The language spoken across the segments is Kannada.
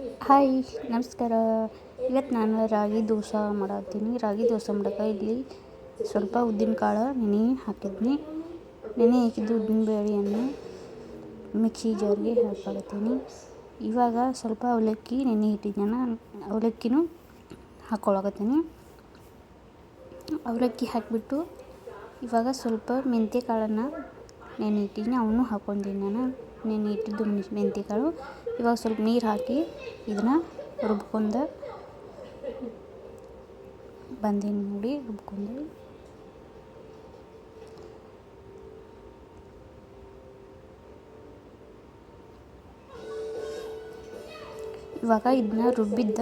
ಹಾಯ್ ನಮಸ್ಕಾರ. ಇವತ್ತು ನಾನು ರಾಗಿ ದೋಸೆ ಮಾಡತ್ತೀನಿ ರಾಗಿ ದೋಸೆ ಮಾಡಕ್ಕೆ ಇಲ್ಲಿ ಸ್ವಲ್ಪ ಉದ್ದಿನ ಕಾಳು, ನೆನೆ ಹಾಕಿದ್ನಿ. ನೆನೆ ಹಾಕಿದ್ದು ಉದ್ದಿನ ಬೇಳೆಯನ್ನು ಮಿಕ್ಸಿ ಜಾರ್ಗೆ ಹಾಕೊಳ್ತೀನಿ ಇವಾಗ ಸ್ವಲ್ಪ ಅವಲಕ್ಕಿ ನೆನೆ ಇಟ್ಟಿದ್ದಾನ ಅವಲಕ್ಕಿನೂ ಹಾಕ್ಕೊಳಕತ್ತೀನಿ ಅವಲಕ್ಕಿ ಹಾಕಿಬಿಟ್ಟು ಇವಾಗ ಸ್ವಲ್ಪ ಮೆಂತ್ಯ ಕಾಳನ್ನು ನೆನೆ ಇಟ್ಟಿದ್ದೀನಿ ಅವನು ಹಾಕ್ಕೊಂತೀನಿ ನಾನು. ನೆನೆ ಇಟ್ಟಿದ್ದು ಮೆಂತ್ಯ ಕಾಳು. ಇವಾಗ ಸ್ವಲ್ಪ ನೀರು ಹಾಕಿ ಇದನ್ನು ರುಬ್ಕೊಂಡು ಬಂದೀನಿ ನೋಡಿ, ರುಬ್ಕೊಂಡು. ಇವಾಗ ಇದನ್ನ ರುಬ್ಬಿದ್ದ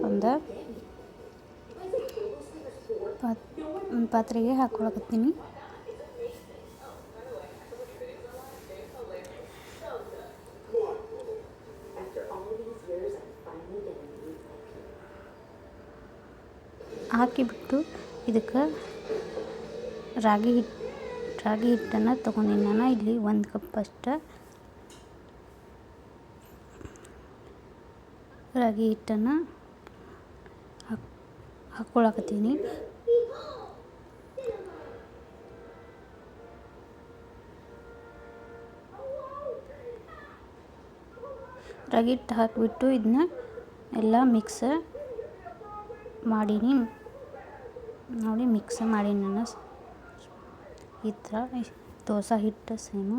ಒಂದು ಪಾತ್ ಪಾತ್ರೆಗೆ ಹಾಕ್ಕೊಳಕತ್ತೀನಿ ಹಾಕಿಬಿಟ್ಟು ಇದಕ್ಕೆ ರಾಗಿ ಹಿಟ್ಟು ರಾಗಿ ಹಿಟ್ಟನ್ನು ತೊಗೊಂಡಿನಿ ನಾನು ಇಲ್ಲಿ ಒಂದು ಕಪ್ ಅಷ್ಟು ರಾಗಿ ಹಿಟ್ಟನ್ನು ಹಾಕ್ ರಾಗಿ ಹಿಟ್ಟು ಹಾಕಿಬಿಟ್ಟು ಇದನ್ನ ಎಲ್ಲ ಮಿಕ್ಸ್ ಮಾಡೀನಿ. ನೋಡಿ ಮಿಕ್ಸ್ ಮಾಡೀನಿ ನಾನು. ಈ ಥರ ದೋಸೆ ಹಿಟ್ಟು ಸೇಮು.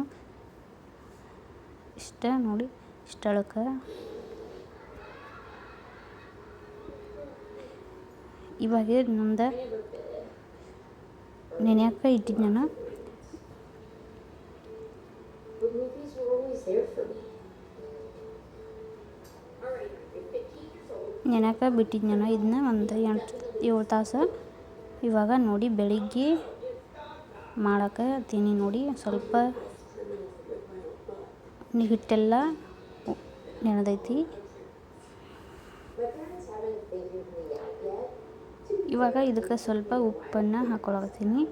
ಇಷ್ಟ ನೋಡಿ ಇಷ್ಟಳಕ್ಕೆ. ಇವಾಗ ನಂದು ನೆನೆಯಕ್ಕೆ ಇಟ್ಟಿದ್ದೆ ನಾನು. ನೆನೆಯಕ್ಕೆ ಬಿಟ್ಟಿದ್ದು ನಾನು ಇದನ್ನ ಒಂದು ಎಂಟು ಏಳು ತಾಸು ಇವಾಗ ನೋಡಿ ಬೆಳಿಗ್ಗೆ ಮಾಡೋಕೆ ಹತ್ತೀನಿ ನೋಡಿ ಸ್ವಲ್ಪ ಹಿಟ್ಟೆಲ್ಲ ನೆನದೈತಿ. ಇವಾಗ ಇದಕ್ಕೆ ಸ್ವಲ್ಪ ಉಪ್ಪನ್ನು ಹಾಕೊಳಕತ್ತೀನಿ.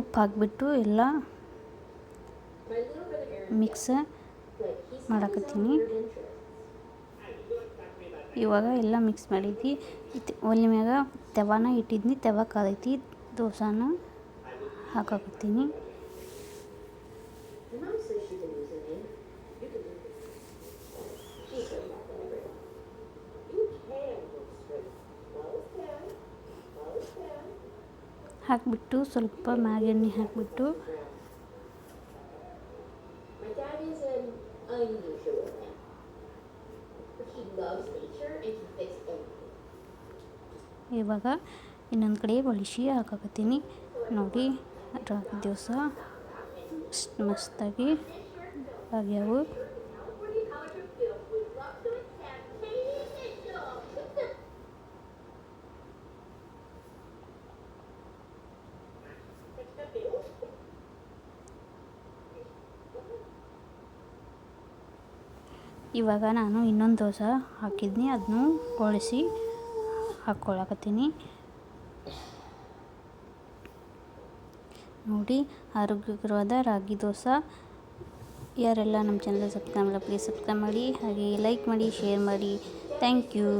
ಉಪ್ಪು ಹಾಕಿಬಿಟ್ಟು ಎಲ್ಲ ಮಿಕ್ಸ್ ಮಾಡಕತ್ತೀನಿ. ಇವಾಗ ಎಲ್ಲ ಮಿಕ್ಸ್ ಮಾಡಿದ್ವಿ. ಒಲೆ ಮ್ಯಾಗ ತೆವಾನ ಇಟ್ಟಿದ್ನಿ, ತೆವ ಕಾದೈತಿ ದೋಸಾನ ಹಾಕಾಕತ್ತೀನಿ. ಹಾಕಿಬಿಟ್ಟು ಸ್ವಲ್ಪ ಮ್ಯಾಗ ಎಣ್ಣೆ ಹಾಕಿಬಿಟ್ಟು ಇವಾಗ ಇನ್ನೊಂದು ಕಡೆ ಒಳಿಸಿ ಹಾಕಾಕತ್ತೀನಿ. ನೋಡಿ ರಾಗಿ ದಿವಸ ಮಸ್ತಾಗಿ ಆಗ್ಯಾವು. ಇವಾಗ ನಾನು ಇನ್ನೊಂದು ದೋಸೆ ಹಾಕಿದ್ನಿ ಅದನ್ನು ಕೊಳಿಸಿ ಹಾಕ್ಕೊಳಕತ್ತೀನಿ. ನೋಡಿ, ಆರೋಗ್ಯಕರವಾದ ರಾಗಿ ದೋಸೆ. ಯಾರೆಲ್ಲ ನಮ್ಮ ಚಾನಲ್ ಸಬ್ಸ್ಕ್ರೈಬ್ ಮಾಡಿ ಪ್ಲೀಸ್ ಸಬ್ಸ್ಕ್ರೈಬ್ ಮಾಡಿ, ಹಾಗೆ ಲೈಕ್ ಮಾಡಿ ಶೇರ್ ಮಾಡಿ. Thank you